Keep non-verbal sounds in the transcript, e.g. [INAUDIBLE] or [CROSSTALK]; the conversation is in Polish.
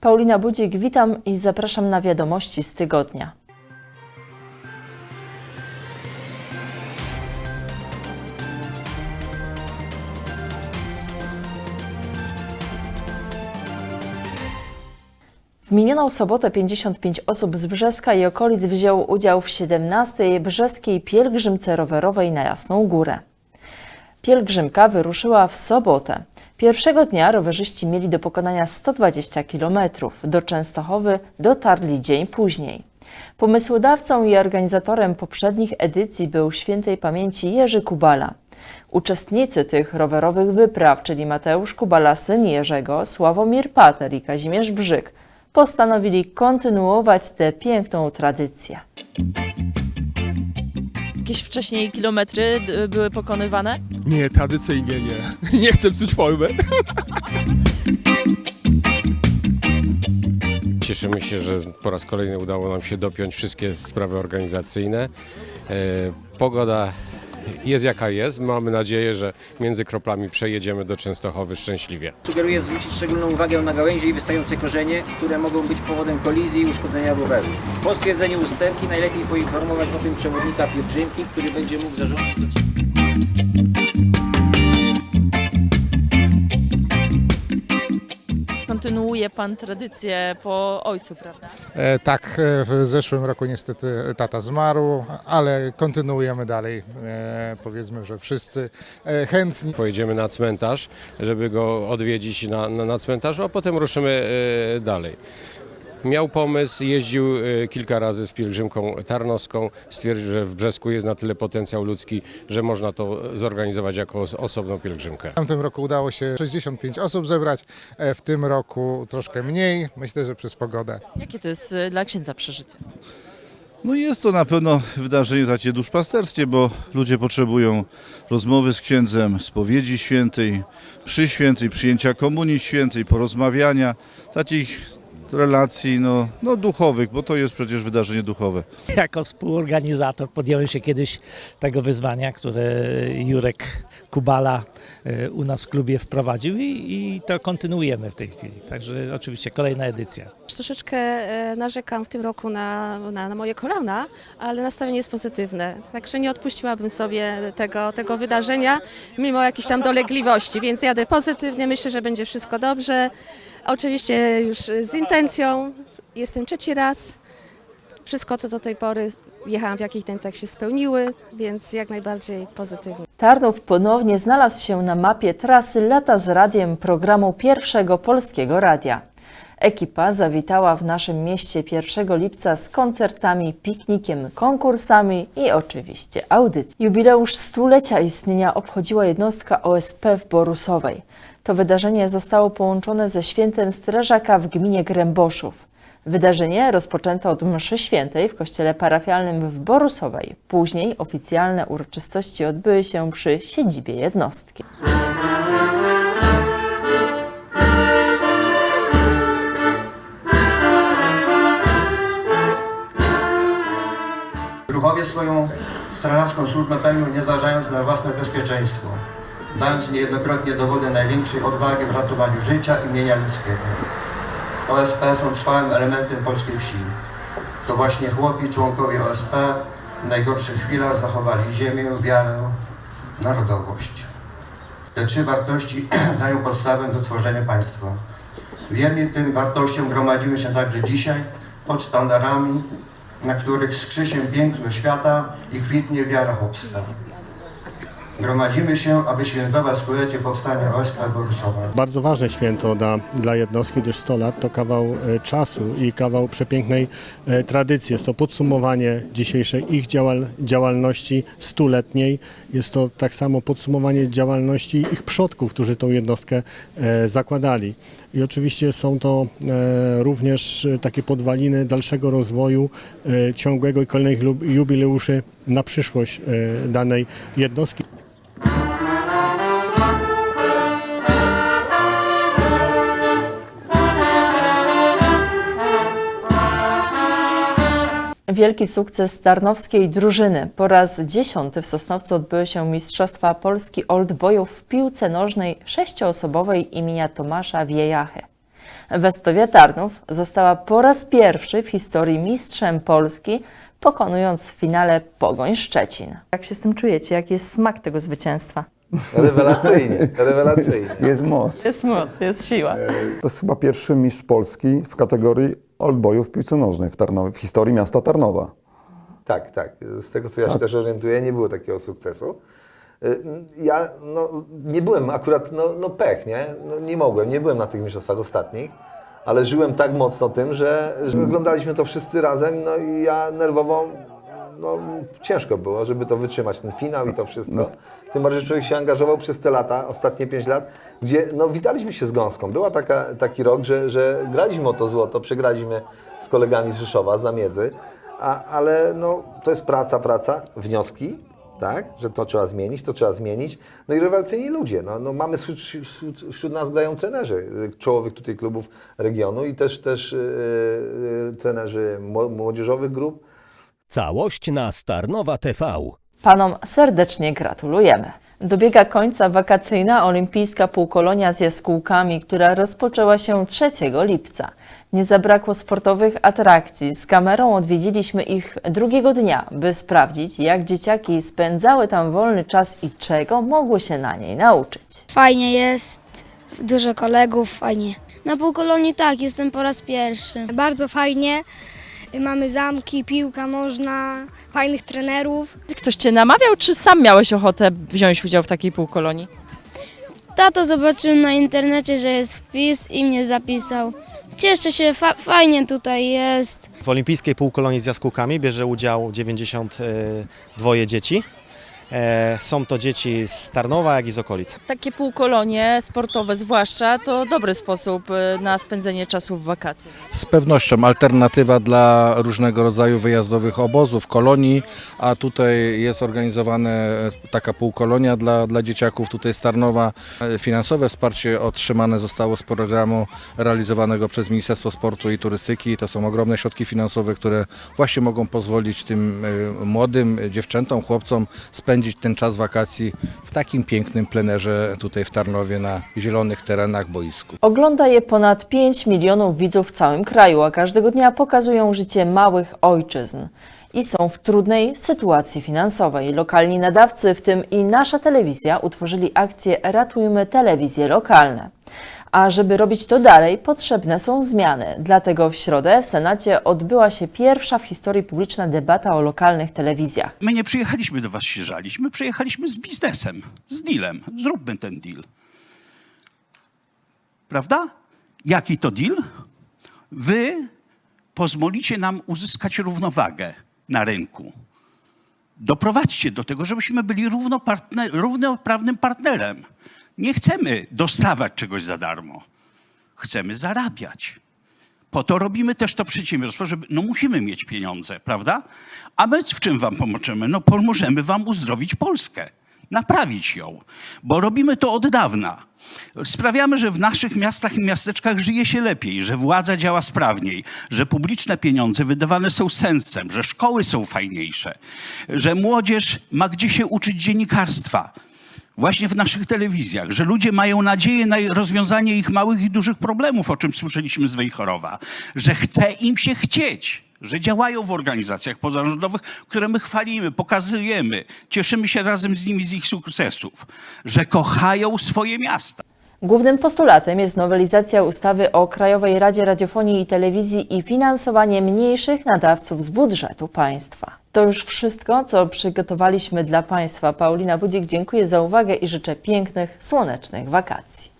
Paulina Budzik, witam i zapraszam na wiadomości z tygodnia. W minioną sobotę 55 osób z Brzeska i okolic wzięło udział w 17. Brzeskiej Pielgrzymce Rowerowej na Jasną Górę. Pielgrzymka wyruszyła w sobotę. Pierwszego dnia rowerzyści mieli do pokonania 120 km. Do Częstochowy dotarli dzień później. Pomysłodawcą i organizatorem poprzednich edycji był świętej pamięci Jerzy Kubala. Uczestnicy tych rowerowych wypraw, czyli Mateusz Kubala, syn Jerzego, Sławomir Pater i Kazimierz Brzyk, postanowili kontynuować tę piękną tradycję. Jakieś wcześniej kilometry d- były pokonywane? Nie, tradycyjnie nie. [LAUGHS] Nie chcę psuć formy. Cieszymy się, że po raz kolejny udało nam się dopiąć wszystkie sprawy organizacyjne. E, Pogoda jest jaka jest. Mamy nadzieję, że między kroplami przejedziemy do Częstochowy szczęśliwie. Sugeruję zwrócić szczególną uwagę na gałęzie i wystające korzenie, które mogą być powodem kolizji i uszkodzenia roweru. Po stwierdzeniu usterki najlepiej poinformować o tym przewodnika pielgrzymki, który będzie mógł zarządzić. Kontynuuje Pan tradycję po ojcu, prawda? E, Tak, e, w zeszłym roku niestety tata zmarł, ale kontynuujemy dalej. E, Powiedzmy, że wszyscy e, chętni. Pojedziemy na cmentarz, żeby go odwiedzić na, na, na cmentarzu, a potem ruszymy e, dalej. Miał pomysł, jeździł e, kilka razy z pielgrzymką tarnowską, stwierdził, że w Brzesku jest na tyle potencjał ludzki, że można to zorganizować jako os- osobną pielgrzymkę. W tamtym roku udało się 65 osób zebrać, e, w tym roku troszkę mniej. Myślę, że przez pogodę. Jakie to jest y, dla księdza przeżycie? No jest to na pewno wydarzenie takie duszpasterskie, bo ludzie potrzebują rozmowy z księdzem, spowiedzi świętej, przy świętej, przyjęcia komunii świętej, porozmawiania, takich relacji no, no duchowych, bo to jest przecież wydarzenie duchowe. [LAUGHS] Jako współorganizator podjąłem się kiedyś tego wyzwania, które Jurek Kubala e, u nas w klubie wprowadził i, i to kontynuujemy w tej chwili. Także oczywiście kolejna edycja. Troszeczkę e, narzekam w tym roku na, na, na moje kolana, ale nastawienie jest pozytywne. Także nie odpuściłabym sobie tego, tego wydarzenia, mimo jakichś tam dolegliwości, więc jadę pozytywnie, myślę, że będzie wszystko dobrze. Oczywiście już z intencją, jestem trzeci raz. Wszystko, co do tej pory jechałam w jakich intencjach się spełniły, więc jak najbardziej pozytywnie. Tarnów ponownie znalazł się na mapie trasy Lata z Radiem programu Pierwszego Polskiego Radia. Ekipa zawitała w naszym mieście 1 lipca z koncertami, piknikiem, konkursami i oczywiście audycją. Jubileusz stulecia istnienia obchodziła jednostka OSP w Borusowej. To wydarzenie zostało połączone ze świętem strażaka w gminie Gręboszów. Wydarzenie rozpoczęto od mszy świętej w kościele parafialnym w Borusowej. Później oficjalne uroczystości odbyły się przy siedzibie jednostki. Druhowie swoją strażacką służbę pełnią nie zważając na własne bezpieczeństwo, dając niejednokrotnie dowody największej odwagi w ratowaniu życia i mienia ludzkiego. OSP są trwałym elementem polskiej wsi. To właśnie chłopi, członkowie OSP w najgorszych chwilach zachowali ziemię, wiarę, narodowość. Te trzy wartości [CLEARS THROAT] dają podstawę do tworzenia państwa. Wierni tym wartościom gromadzimy się także dzisiaj pod sztandarami, na których skrzy się piękno świata i kwitnie wiara chłopska. Gromadzimy się, aby świętować stulecie powstania OSP Borusowa. Bardzo ważne święto dla, dla jednostki, gdyż 100 lat to kawał e, czasu i kawał przepięknej e, tradycji. Jest to podsumowanie dzisiejszej ich działal, działalności stuletniej. Jest to tak samo podsumowanie działalności ich przodków, którzy tą jednostkę e, zakładali. I oczywiście są to e, również takie podwaliny dalszego rozwoju e, ciągłego i kolejnych jubileuszy na przyszłość e, danej jednostki. Wielki sukces tarnowskiej drużyny. Po raz dziesiąty w Sosnowcu odbyły się Mistrzostwa Polski Old Boyów w piłce nożnej sześcioosobowej imienia Tomasza Wiejachy. Westowia Tarnów została po raz pierwszy w historii mistrzem Polski, pokonując w finale Pogoń Szczecin. Jak się z tym czujecie? Jaki jest smak tego zwycięstwa? Rewelacyjnie, [LAUGHS] rewelacyjnie. Jest moc. Jest moc, jest siła. To jest chyba pierwszy mistrz Polski w kategorii oldboyów w piłce nożnej w, Tarnowie, w historii miasta Tarnowa. Tak, tak. Z tego co ja się też orientuję, nie było takiego sukcesu. Y, Ja no, nie byłem akurat, no, no pech, nie? No, nie mogłem, nie byłem na tych mistrzostwach ostatnich, ale żyłem tak mocno tym, że, że oglądaliśmy to wszyscy razem, no i ja nerwowo, no ciężko było, żeby to wytrzymać, ten finał i to wszystko. Tym bardziej, że człowiek się angażował przez te lata, ostatnie pięć lat, gdzie no witaliśmy się z gąską. Była taka, taki rok, że, że graliśmy o to złoto, przegraliśmy z kolegami z Rzeszowa, z Zamiedzy, a, ale no, to jest praca, praca, wnioski, tak, że to trzeba zmienić, to trzeba zmienić. No i rewelacyjni ludzie. No, no mamy wśród, wśród, wśród nas grają trenerzy czołowych tutaj klubów regionu i też, też yy, trenerzy mło- młodzieżowych grup. Całość na Starnowa TV. Panom serdecznie gratulujemy. Dobiega końca wakacyjna olimpijska półkolonia z jaskółkami, która rozpoczęła się 3 lipca. Nie zabrakło sportowych atrakcji. Z kamerą odwiedziliśmy ich drugiego dnia, by sprawdzić, jak dzieciaki spędzały tam wolny czas i czego mogły się na niej nauczyć. Fajnie jest, dużo kolegów, fajnie. Na półkolonii tak, jestem po raz pierwszy. Bardzo fajnie, mamy zamki, piłka nożna, fajnych trenerów. Ktoś cię namawiał, czy sam miałeś ochotę wziąć udział w takiej półkolonii? Tato zobaczył na internecie, że jest wpis i mnie zapisał. Cieszę się, fa- fajnie tutaj jest. W olimpijskiej półkolonii z jaskółkami bierze udział 92 dzieci. E, Są to dzieci z Tarnowa, jak i z okolic. Takie półkolonie sportowe zwłaszcza to dobry sposób y, na spędzenie czasu w wakacje. Z pewnością alternatywa dla różnego rodzaju wyjazdowych obozów, kolonii, a tutaj jest organizowana taka półkolonia dla, dla dzieciaków tutaj z Tarnowa. E, Finansowe wsparcie otrzymane zostało z programu realizowanego przez Ministerstwo Sportu i Turystyki. To są ogromne środki finansowe, które właśnie mogą pozwolić tym e, młodym dziewczętom, chłopcom spędzić ten czas wakacji w takim pięknym plenerze tutaj w Tarnowie na zielonych terenach boisku. Ogląda je ponad 5 milionów widzów w całym kraju, a każdego dnia pokazują życie małych ojczyzn. I są w trudnej sytuacji finansowej. Lokalni nadawcy, w tym i nasza telewizja, utworzyli akcję Ratujmy telewizje lokalne. A żeby robić to dalej, potrzebne są zmiany. Dlatego w środę w Senacie odbyła się pierwsza w historii publiczna debata o lokalnych telewizjach. My nie przyjechaliśmy do was się żalić, my przyjechaliśmy z biznesem, z dealem. Zróbmy ten deal. Prawda? Jaki to deal? Wy pozwolicie nam uzyskać równowagę na rynku. Doprowadźcie do tego, żebyśmy byli równopartner, równoprawnym partnerem. Nie chcemy dostawać czegoś za darmo. Chcemy zarabiać. Po to robimy też to przedsiębiorstwo, żeby, no musimy mieć pieniądze, prawda? A my w czym wam pomożemy? No pomożemy wam uzdrowić Polskę, naprawić ją, bo robimy to od dawna. Sprawiamy, że w naszych miastach i miasteczkach żyje się lepiej, że władza działa sprawniej, że publiczne pieniądze wydawane są sensem, że szkoły są fajniejsze, że młodzież ma gdzie się uczyć dziennikarstwa właśnie w naszych telewizjach, że ludzie mają nadzieję na rozwiązanie ich małych i dużych problemów, o czym słyszeliśmy z Wejherowa, że chce im się chcieć, że działają w organizacjach pozarządowych, które my chwalimy, pokazujemy, cieszymy się razem z nimi z ich sukcesów, że kochają swoje miasta. Głównym postulatem jest nowelizacja ustawy o Krajowej Radzie Radiofonii i Telewizji i finansowanie mniejszych nadawców z budżetu państwa. To już wszystko, co przygotowaliśmy dla Państwa. Paulina Budzik, dziękuję za uwagę i życzę pięknych, słonecznych wakacji.